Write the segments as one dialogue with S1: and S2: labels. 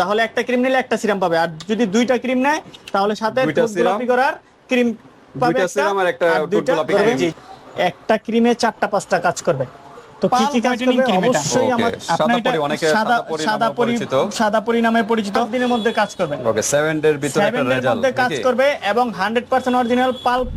S1: তাহলে একটা ক্রিম নিলে একটা সিরাম পাবে। আর যদি দুইটা ক্রিম নেয় তাহলে সাথে গোলাপি করার ক্রিম পাবে
S2: আর একটা গোলাপি
S1: একটা ক্রিমে চারটা পাঁচটা কাজ করবে। তো কি কি কাজ করবে? অবশ্যই আমার
S2: সাদা
S1: আপনার এটা সাদা
S2: পরিচিত।
S1: সাদা পরি নামে পরিচিত। দিনের মধ্যে কাজ করবে।
S2: ওকে সেভেন ডের ভিতরে একটা
S1: এর
S2: রেজাল্ট
S1: মধ্যে কাজ করবে এবং হান্ড্রেড পার্সেন্ট অরিজিনাল পাল্প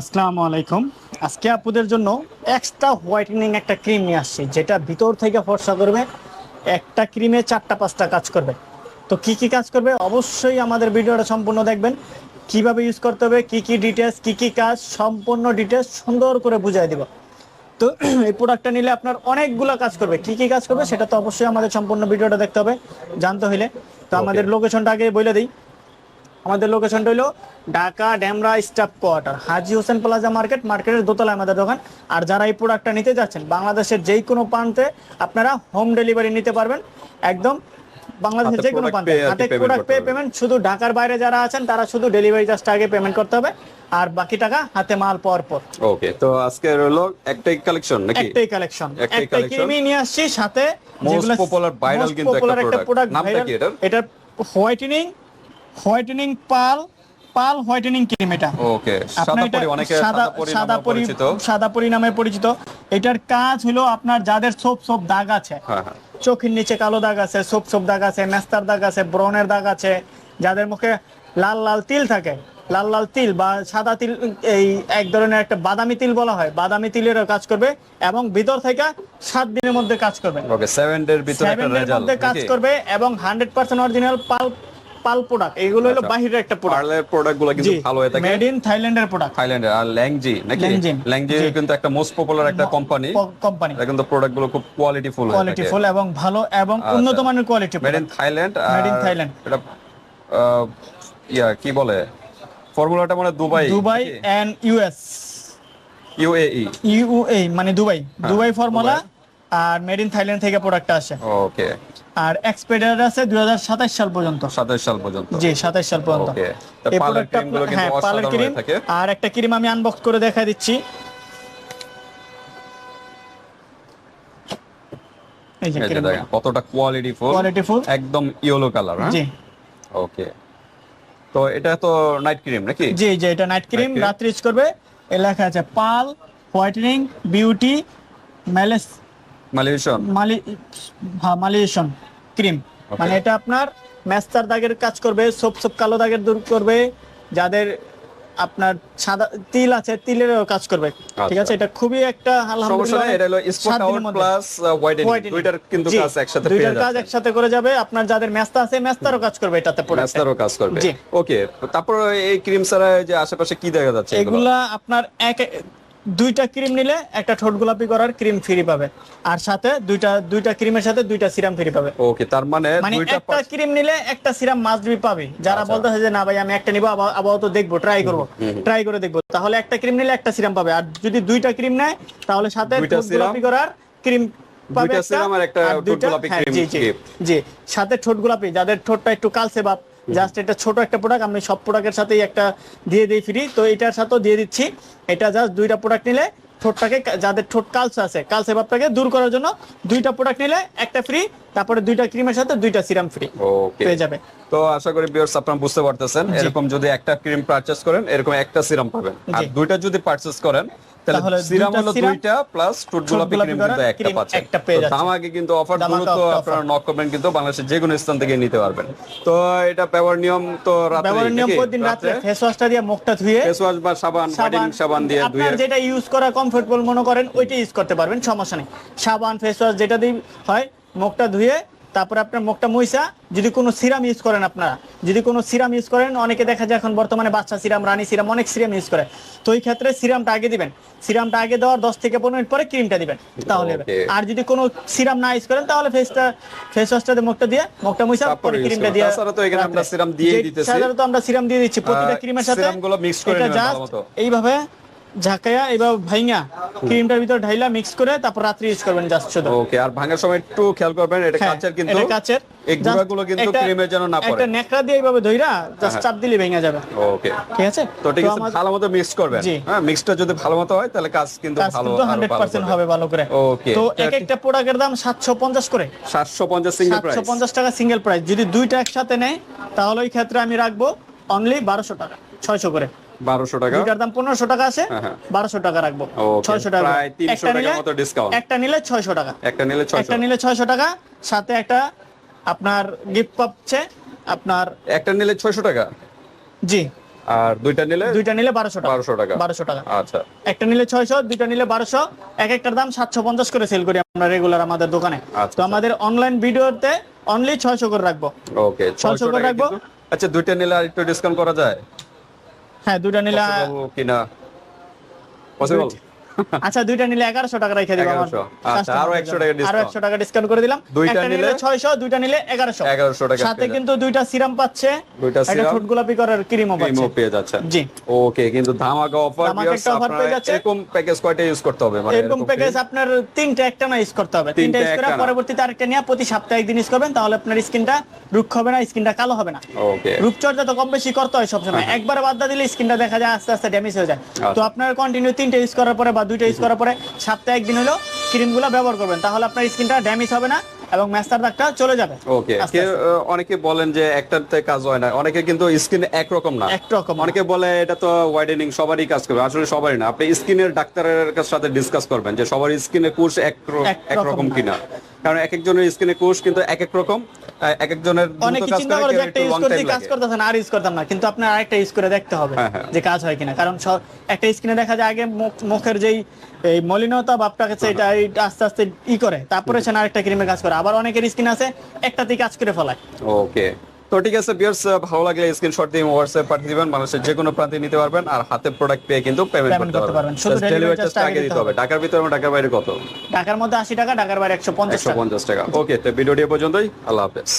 S1: আসসালামু আলাইকুম। আজকে আপুদের জন্য এক্সট্রা হোয়াইটেনিং একটা ক্রিম নিয়ে আসছি যেটা ভিতর থেকে ফর্সা করবে একটা ক্রিমে চারটা পাঁচটা কাজ করবে। তো কি কি কাজ করবে? অবশ্যই আমাদের ভিডিওটা সম্পূর্ণ দেখবেন। কীভাবে ইউজ করতে হবে কি কি ডিটেলস কি কি কাজ সম্পূর্ণ ডিটেলস সুন্দর করে বুঝাই দিব। তো এই প্রোডাক্টটা নিলে আপনার অনেকগুলো কাজ করবে। কি কি কাজ করবে সেটা তো অবশ্যই আমাদের সম্পূর্ণ ভিডিওটা দেখতে হবে জানতে হলে তো আমাদের লোকেশনটা আগে বলে দিই। আমাদের লোকেশনটা হলো Dhaka Demra staff quarter Haji Hossain plaza market মার্কেটের দোতলায় আমাদের দোকান। আর যারা এই প্রোডাক্টটা নিতে যাচ্ছেন বাংলাদেশের যেই কোনো প্রান্তে আপনারা হোম ডেলিভারি নিতে পারবেন। একদম বাংলাদেশের যে কোনো প্রান্তে। হাতে প্রোডাক্ট পেয়ে পেমেন্ট শুধু ঢাকার বাইরে যারা আছেন তারা শুধু ডেলিভারি চার্জটা আগে পেমেন্ট করতে হবে। আর বাকি টাকা হাতে মাল পাওয়ার পর।
S2: ওকে তো আজকে হলো একটাই কালেকশন নাকি?
S1: একটাই কালেকশন
S2: একটাই collection।
S1: ক্রিমই নিয়ে আসছি সাথে যেগুলো-
S2: popular viral কিন্তু একটা।
S1: প্রোডাক্ট
S2: নামটা কি এটার?
S1: এটা whitening whitening Pal Pal whitening cream এটা।
S2: ওকে সাদা অনেকে
S1: সাদা
S2: পরি
S1: সাদা পরি নামে পরিচিত। এটার কাজ হলো আপনার যাদের সোপ সোপ দাগ আছে
S2: হ্যাঁ হ্যাঁ।
S1: চোখের নিচে কালো দাগ আছে সোপ সোপ দাগ আছে মেস্তার দাগ আছে ব্রনের দাগ আছে যাদের মুখে লাল লাল তিল থাকে লাল লাল তিল বা সাদা তিল এই এক ধরনের একটা বাদামি তিল বলা হয় বাদামি তিলেরও কাজ করবে এবং ভিতর থেকে সাত দিনের মধ্যে কাজ করবে।
S2: ওকে সেভেন ডের ভিতরে একটা রেজাল্ট
S1: মধ্যে কাজ করবে এবং hundred percent original Pal Pal product এগুলো হলো বাহিরের একটা প্রোডাক্ট
S2: পার্লের প্রোডাক্টগুলো কিন্তু ভালো হয়ে থাকে।
S1: মেড ইন থাইল্যান্ডের প্রোডাক্ট
S2: থাইল্যান্ডের আর ল্যাংজি নাকি?
S1: ল্যাংজি,
S2: কিন্তু একটা মোস্ট পপুলার একটা কোম্পানি
S1: কোম্পানি
S2: এটা কিন্তু প্রোডাক্টগুলো খুব কোয়ালিটিফুল হয়ে থাকে।
S1: কোয়ালিটিফুল এবং ভালো এবং
S2: আচ্ছা।
S1: উন্নত মানের quality
S2: made in Thailand
S1: Made in Thailand।
S2: এটা ইয়া কি বলে? ফর্মুলাটা মানে Dubai
S1: Dubai and US
S2: UAE
S1: UA মানে Dubai. Dubai formula. R made in Thailand থেকে প্রোডাক্ট আসে।
S2: ওকে
S1: আর এক্সপায়ার আছে দুই হাজার সাতাশ সাল পর্যন্ত।
S2: সাতাশ সাল পর্যন্ত।
S1: জি সাতাশ সাল পর্যন্ত। এই প্রোডাক্টটা হ্যাঁ পার্লার ক্রিম
S2: থাকে।
S1: আর একটা ক্রিম আমি আনবক্স করে দেখা দিচ্ছি। এই যে
S2: এই যে
S1: ক্রিম
S2: দেখেন কতটা কোয়ালিটিফুল
S1: কোয়ালিটিফুল
S2: একদম ইয়েলো কালার হ্যাঁ?
S1: জি।
S2: ওকে তো এটা তো নাইট ক্রিম নাকি?
S1: জি জি এটা নাইট ক্রিম রাত্রি ইউজ করবে। এ লেখা আছে পাল হোয়াইটেনিং বিউটি ম্যালেস
S2: মালয়েশিয়ান
S1: মালি হ্যাঁ মালিয়েশন ক্রিম মানে এটা আপনার দাগের কাজ করবে সোপ সোপ কালো দাগের দূর করবে যাদের আপনার সাদা তিল আছে তিলেরও কাজ করবে। ঠিক আছে
S2: আচ্ছা।
S1: এটা খুবই একটা আলহামদুলিল্লাহ
S2: এটা হলো স্পট আউট প্লাস হোয়াইটেনিং দুইটার কিন্তু কাজ একসাথে পেয়ে
S1: দুইটার কাজ একসাথে করে যাবে আপনার যাদের মেস্তা আছে মেস্তারও কাজ করবে এটাতে প্রোডাক্ট
S2: কাজ করবে। ওকে তারপর এই ক্রিম ছাড়া যে আশেপাশে কি দেখা যাচ্ছে এগুলা
S1: আপনার এক দুইটা ক্রিম নিলে একটা ঠোঁট গোলাপি করার ক্রিম ফ্রি পাবে। আর সাথে দুইটা দুইটা ক্রিমের সাথে দুইটা সিরাম ফ্রি পাবে।
S2: ওকে তার মানে
S1: মানে একটা ক্রিম নিলে একটা সিরাম মাস্ট বি পাবে। যারা
S2: আচ্ছা।
S1: বলতেছে যে না ভাই আমি একটা নিবো আবার আপাতত দেখব ট্রাই করব। ট্রাই করে দেখব। তাহলে একটা ক্রিম নিলে একটা সিরাম পাবে। আর যদি দুইটা ক্রিম নেয় তাহলে সাথে ঠোঁট গোলাপি করার ক্রিম পাবে
S2: দুইটা
S1: একটা,
S2: আর একটা ঠোঁট গোলাপি
S1: হ্যাঁ,
S2: cream
S1: জি সাথে ঠোঁট গোলাপি যাদের ঠোঁটটা একটু কালসে ভাব জাস্ট এটা ছোট একটা প্রোডাক্ট আমি সব প্রোডাক্টের সাথেই একটা দিয়ে দিই ফ্রি তো এটার সাথেও দিয়ে দিচ্ছি। এটা জাস্ট দুইটা প্রোডাক্ট নিলে ঠোঁটটাকে যাদের ঠোঁট কালসে আছে কালসে ভাবটাকে দূর করার জন্য দুইটা প্রোডাক্ট নিলে একটা ফ্রি তারপরে দুইটা ক্রিমের সাথে দুইটা সিরাম ফ্রি
S2: ওকে
S1: পেয়ে যাবে।
S2: তো আশা করি ভিউয়ার্স আপনারা বুঝতে পারতেছেন এরকম যদি একটা ক্রিম পারচেজ করেন এরকম একটা সিরাম পাবেন। আর দুইটা যদি পারচেজ করেন
S1: তাহলে
S2: তাহলে সিরাম হলো দুইটা প্লাস টুট গোলাপি
S1: গোলাপি
S2: ক্রিম কিন্তু একটা পাচ্ছেন
S1: একটা পেয়ে
S2: তো
S1: যাচ্ছেন।
S2: দাম কিন্তু অফার
S1: দামাকা
S2: দ্রুত আপনারা নক করবেন কিন্তু বাংলাদেশের যে কোনো স্থান থেকে নিতে পারবেন। তো এটা ব্যবহার নিয়ম তো রাতে
S1: নিয়ম প্রতিদিন রাত্রে ফেস ওয়াশটা দিয়ে মুখটা ধুয়ে
S2: ফেস ওয়াশ বা সাবান সাবান দিয়ে ধুয়ে।
S1: আপনার যেটা ইউজ করা কমফোর্টেবল মনে করেন ওইটা ইউজ করতে পারবেন সমস্যা নেই। সাবান ফেস ওয়াশ যেটা দিয়ে হয় মুখটা ধুয়ে তারপরে আপনার মুখটা মুইসা। যদি কোনো সিরাম ইউজ করেন আপনারা। যদি কোনো সিরাম ইউজ করেন অনেকে দেখা যায় এখন বর্তমানে বাচ্চা সিরাম রানী সিরাম অনেক সিরাম ইউজ করে। তো ওই ক্ষেত্রে সিরামটা আগে দিবেন। সিরামটা আগে দেওয়ার দশ থেকে পনেরো মিনিট পরে ক্রিমটা দিবেন। তাহলে আর যদি কোনো সিরাম না ইউজ করেন তাহলে ফেসটা ফেস ওয়াশটা দিয়ে মুখটা দিয়ে মুখটা মুইসা পরে ক্রিমটা দিয়ে
S2: তাছাড়া তো এখানে আমরা দিয়েই দিতেছি।
S1: সাধারণত আমরা সিরাম দিয়ে দিচ্ছি। প্রতিটা ক্রিমের সাথে
S2: serum গুলো mix করে নেবেন।
S1: এইভাবে এবার ক্রিমটার ভিতর ঢাইলা মিক্স করে তারপর রাত্রি ইউজ করবেন জাস্ট শুধু।
S2: ওকে আর ভাঙার সময় একটু খেয়াল করবেন এটা
S1: হ্যাঁ,
S2: কাঁচের কিন্তু।
S1: এটা কাঁচের।
S2: এই গুঁড়াগুলো কিন্তু ক্রিমের যেন না পড়ে।
S1: একটা নেকড়া দিয়ে এইভাবে ধইরা জাস্ট
S2: হ্যাঁ।
S1: চাপ দিলে ভেঙে যাবে।
S2: ওকে
S1: ঠিক আছে?
S2: তো ঠিক আছে
S1: আমার
S2: ভালো মতো মিক্স করবেন হ্যাঁ মিক্সটা যদি ভালো মতো হয় তাহলে কাজ কিন্তু ভালো
S1: পার্সেন্ট
S2: করবে।
S1: হবে ভালো করে।
S2: ওকে
S1: তো এক একটা প্রোডাক্টের দাম সাতশো পঞ্চাশ করে।
S2: 750 সিঙ্গেল প্রাইস
S1: সাতশো পঞ্চাশ টাকা সিঙ্গেল প্রাইস যদি দুইটা একসাথে নেয় তাহলে ওই ক্ষেত্রে আমি রাখব অনলি বারোশো টাকা ছয়শো করে।
S2: 1200 টাকা।
S1: দাম টাকা আছে
S2: হ্যাঁ, হ্যাঁ।
S1: টাকা রাখব।
S2: Okay,
S1: ছয়শো টাকা
S2: প্রায় 300
S1: একটা
S2: টাকার
S1: নিলে
S2: মতো discount।
S1: একটা নিলে ছয়শো টাকা।
S2: একটা নিলে
S1: একটা নিলে ছয়শো টাকা সাথে একটা আপনার গিফট পাচ্ছে আপনার
S2: একটা নিলে 600 টাকা?
S1: জি।
S2: আর দুইটা নিলে
S1: দুইটা নিলে বারোশো টাকা।
S2: 1200 টাকা।
S1: টাকা।
S2: আচ্ছা।
S1: একটা নিলে ছয়শো দুইটা নিলে এক একটার দাম সাতশো পঞ্চাশ করে সেল করি আমরা রেগুলার আমাদের দোকানে।
S2: আচ্ছা।
S1: তো আমাদের অনলাইন ভিডিওতে অনলি ছয়শো করে রাখব।
S2: ওকে
S1: 600
S2: 600
S1: করে রাখব।
S2: আচ্ছা দুইটা নিলে আর একটু ডিসকাউন্ট করা যায়?
S1: হ্যাঁ দুইটা নিলা
S2: কিনা? পসিবল?
S1: আচ্ছা দুইটা নিলে এগারোশো টাকা রেখে দিব আমার
S2: আচ্ছা, আরও
S1: দের
S2: 100
S1: জন্য।
S2: টাকা
S1: আরও
S2: discount।
S1: একশো টাকা ডিসকাউন্ট করে দিলাম।
S2: দুইটা
S1: নিলে
S2: নিলে-
S1: ছয়শো দুইটা নিলে এগারোশো।
S2: 1100 টাকা
S1: সাথে কিন্তু দুইটা সিরাম পাচ্ছে।
S2: দুইটা
S1: ঠোঁট গোলাপি করার ক্রিমও পাচ্ছে।
S2: ক্রিমও পেয়ে যাচ্ছে
S1: জি।
S2: ওকে কিন্তু ধামাকা অফার
S1: একটা offer পেয়ে যাচ্ছে।
S2: এরকম প্যাকেজ কয়টা ইউজ করতে হবে? মানে
S1: এরকম প্যাকেজ আপনার তিনটা একটা না ইউজ করতে হবে। তিনটা ইউজ করে পরবর্তীতে আরেকটা নিয়ে প্রতি সপ্তাহে একদিন ইউজ করবেন তাহলে আপনার স্কিনটা রুক্ষ হবে না স্কিনটা কালো হবে না।
S2: ওকে
S1: রূপচর্চা তো কম বেশি করতে হয় সবসময়। একবার বাদ দিলে স্কিনটা দেখা যায় আস্তে আস্তে ড্যামেজ হয়ে যায়। তো আপনার কন্টিনিউ তিনটা ইউজ করার পরে বা দুইটা ইউজ করার পরে সপ্তাহে একদিন হলো ক্রিমগুলো ব্যবহার করবেন। তাহলে আপনার স্কিনটা ড্যামেজ হবে না এবং ম্যাস্টার দাগটা চলে যাবে।
S2: ওকে অনেকে বলেন যে একটাতে কাজ হয় না। অনেকে কিন্তু স্কিন একরকম না।
S1: একরকম রকম
S2: অনেকে বলে এটা তো ওয়াইডেনিং সবারই কাজ করবে। আসলে সবারই না। আপনি স্কিনের ডাক্তারের সাথে ডিসকাস করবেন যে সবার স্কিনে কোর্স এক
S1: একরকম
S2: একরকম কিনা। কারণ এক একজনের স্কিনে কোর্স কিন্তু এক এক রকম এক একজনের
S1: অনেক চিন্তা
S2: করে,
S1: যে একটা ইউজ করতে কাজ। করতেছেন আর ইউজ করতাম না কিন্তু আপনার আরেকটা ইউজ করে দেখতে হবে
S2: হ্যাঁ, হ্যাঁ।
S1: যে কাজ হয় কিনা। কারণ একটা স্কিনে দেখা যায় আগে মুখ- মুখের যেই এই মলিনতা ভাবটা আছে এটা এটা আস্তে আস্তে ই করে তারপরে সে আরেকটা ক্রিমে কাজ করে। আবার অনেকের স্কিন আছে একটাতেই কাজ করে ফেলায়।
S2: ওকে। তো ঠিক আছে বিয়ার্স ভালো লাগলে স্ক্রিনশট দিয়ে হোয়াটসঅ্যাপ পাঠিয়ে দিবেন। মানুষের যে কোনো প্রান্তে নিতে পারবেন। আর হাতে প্রোডাক্ট পেয়ে কিন্তু পেমেন্ট করতে পারবেন। ডেলিভারি
S1: চার্জ
S2: আগে দিতে হবে। ঢাকার ভিতরে এবং ঢাকার বাইরে কত?
S1: ঢাকার মধ্যে আশি টাকা ঢাকার বাইরে একশো পঞ্চাশ
S2: একশো
S1: টাকা।
S2: 150 টাকা ওকে তো ভিডিওটি পর্যন্তই। আল্লাহ হাফেজ।